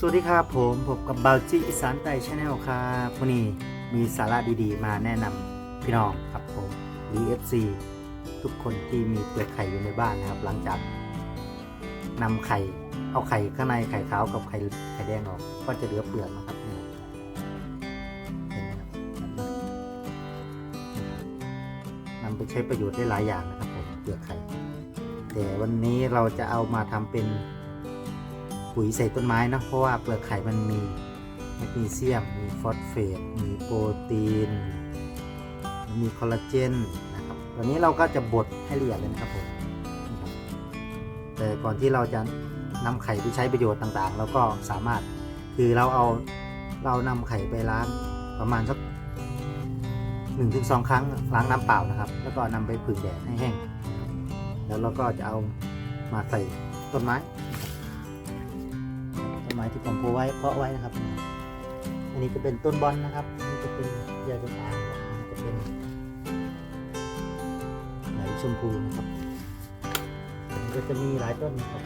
สวัสดีครับผมผมกับบาจิอีสานไต่ชาแนลครับวันนี้มีสาระดีๆ มาแนะนำพี่น้องครับผมหรือ FC ทุกคนที่มีเปลือกไข่อยู่ในบ้านนะครับ หลังจากนำไข่เอาไข่ข้างในไข่ขาวกับไข่ไข่แดงออก ก็จะเหลือเปลือกนะครับนี่เห็นไหมครับนำไปใช้ประโยชน์ได้หลายอย่างนะครับผมเปลือกไข่ แต่วันนี้เราจะเอามาทำเป็น ปุ๋ยใส่ต้นไม้เนะเพราะว่าเปลือกไข่มันมีแมกนีเซียม มีฟอสเฟต มีโปรตีน มีคอลลาเจนนะครับวันนี้เราก็จะบดให้ละเอียดเลยนะครับผมแต่ก่อนที่เราจะนำไข่ไปใช้ประโยชน์ต่างๆ เราก็สามารถคือเราเอาเรานำไข่ไปล้างประมาณสักหนึ่งถึงสองครั้งล้างน้ำเปล่านะครับ แล้วก็นำไปผึ่งแดดให้แห้ง แล้วเราก็จะเอามาใส่ต้นไม้ ไม้ที่ผมโพไว้เพาะไว้นะครับ อันนี้จะเป็นต้นบอลนะครับนนี้จะเป็นยาจงอางจะเป็นไหลชมพูนะครับมันก็จะมีหลายต้นนะครับ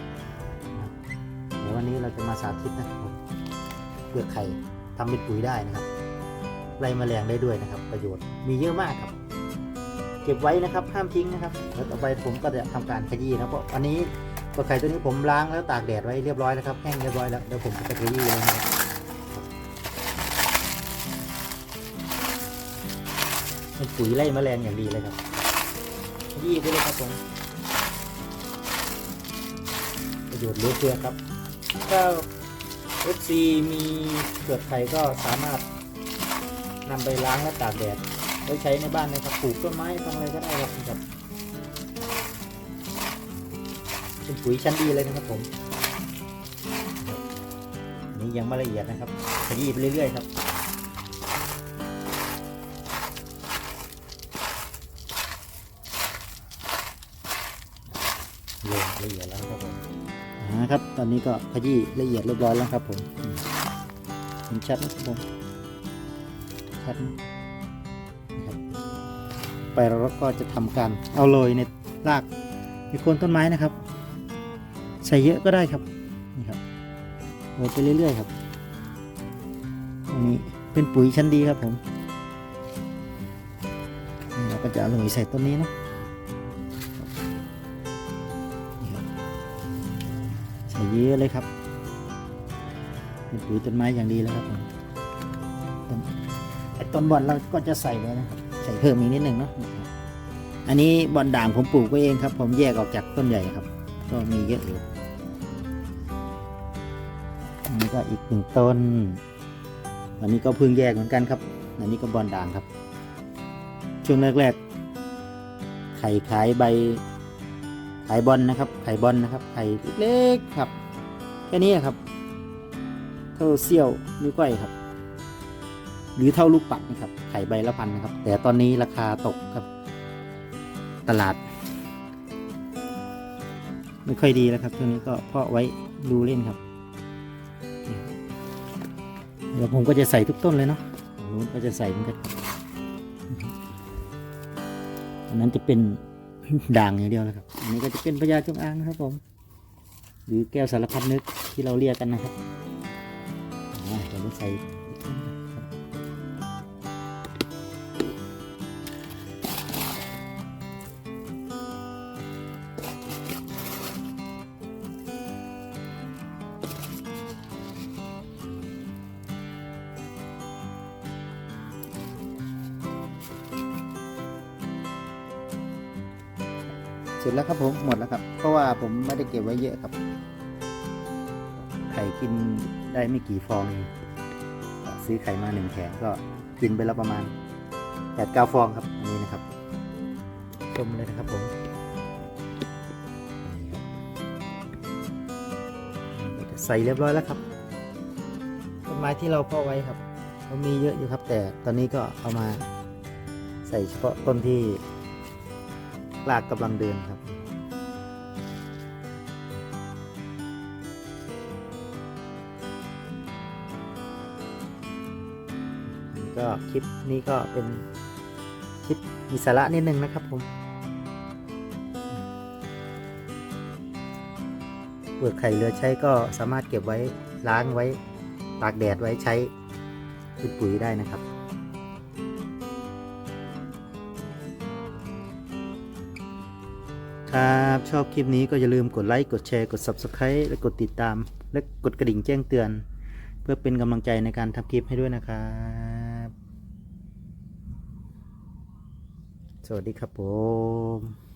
เดี๋ยววันนี้เราจะมาสาธิตนะครับเปลือกไข่ทำเป็นปุ๋ยได้นะครับไล่แมลงได้ด้วยนะครับ ประโยชน์มีเยอะมากครับ เก็บไว้นะครับห้ามทิ้งนะครับ แล้วต่อไปผมก็จะทำการขยี้นะเพราะอันนี้ ตัวไข่ตัวนี้ผมล้างแล้วตากแดดไว้เรียบร้อยแล้วครับแห้งเรียบร้อยแล้วเดี๋ยวผมจะไปขยี้เลยนะครับเป็นปุ๋ยไล่แมลงอย่างดีเลยครับยี้ไปเลยครับผมประโยชน์เหลือเฟือครับถ้า FC มีเปลือกไข่ก็สามารถนำไปล้างและตากแดดไว้ใช้ในบ้านนะครับปลูกต้นไม้ทำอะไรก็ได้ครับ เป็นปุ๋ยชั้นดีเลยนะครับผมนนี้ยังไม่ละเอียดนะครับขยี้ไปเรื่อยๆครับเยละเอียดแล้วครับผมนะครับ ตอนนี้ก็ขยี้ละเอียดเรียบร้อยแล้วครับผมมเห็นชัดนะครับผมชัดนะครับไปเราก็จะทำการเอาโรยในรากในโคนต้นไม้นะครับ ใส่เยอะก็ได้ครับนี่ครับโรยไปเรื่อยๆครับอันนี้เป็นปุ๋ยชั้นดีครับผมนี่เราก็จะเอาโรยใส่ต้นนี้นะใส่เยอะเลยครับเป็นปุ๋ยต้นไม้อย่างดีแล้วครับผมต้นไอ้ต้นบอนเราก็จะใส่ไว้นะใส่เพิ่มอีกนิดหนึ่งเนาะอันนี้บอนด่างผมปลูกไว้เองครับ ผมแยกออกจากต้นใหญ่ครับ ก็มีเยอะอยู่ นี้ก็อีกหนึ่งต้น อันนี้ก็พิ่งแยกเหมือนกันครับ อันนี้ก็บอลด่างครับ ช่วงแรกๆ ไข่ขายใบขายบอลนะครับ ไข่บอลนะครับ ไข่เล็กๆครับ แค่นี้ครับ เท่าเสี้ยวนิ้วก้อยครับ หรือเท่าลูกปัดนะครับ ไข่ใบละพันนะครับ แต่ตอนนี้ราคาตกครับ ตลาด ไม่ค่อยดีแล้วครับช่วงนี้ก็เพาะไว้ดูเล่นครับ เดี๋ยวผมก็จะใส่ทุกต้นเลยเนาะนู้นก็จะใส่เหมือนกันอันนั้นจะเป็นด่างอย่างเดียวนะครับ อันนี้ก็จะเป็นพญาจงอางนะครับผม หรือแก้วสารพัดนึกที่เราเรียกกันนะครับเดี๋ยวใส่ สร็จแล้วครับผมหมดแล้วครับ เพราะว่าผมไม่ได้เก็บไว้เยอะครับ ไข่กินได้ไม่กี่ฟองเองก็ซื้อไข่มาหนึ่งแผงก็กินไปแล้วประมาณแปดเก้าฟองครับอันนี้นะครับชมเลยนะครับผมนี่ครับใส่เรียบร้อยแล้วครับต้นไม้ที่เราเพาะไว้ครับก็มีเยอะอยู่ครับ แต่ตอนนี้ก็เอามาใส่เฉพาะต้นที่ รากกำลังเดินครับ ก็คลิปนี้ก็เป็นคลิปมีสาระนิดนึงนะครับผมเปลือกไข่เหลือใช้ก็สามารถเก็บไว้ล้างไว้ตากแดดไว้ใช้เป็นปุ๋ยได้นะครับ ครับ ชอบคลิปนี้ก็อย่าลืมกดไลค์ กดแชร์ กด Subscribe และกดติดตาม และกดกระดิ่งแจ้งเตือน เพื่อเป็นกำลังใจในการทำคลิปให้ด้วยนะครับ สวัสดีครับผม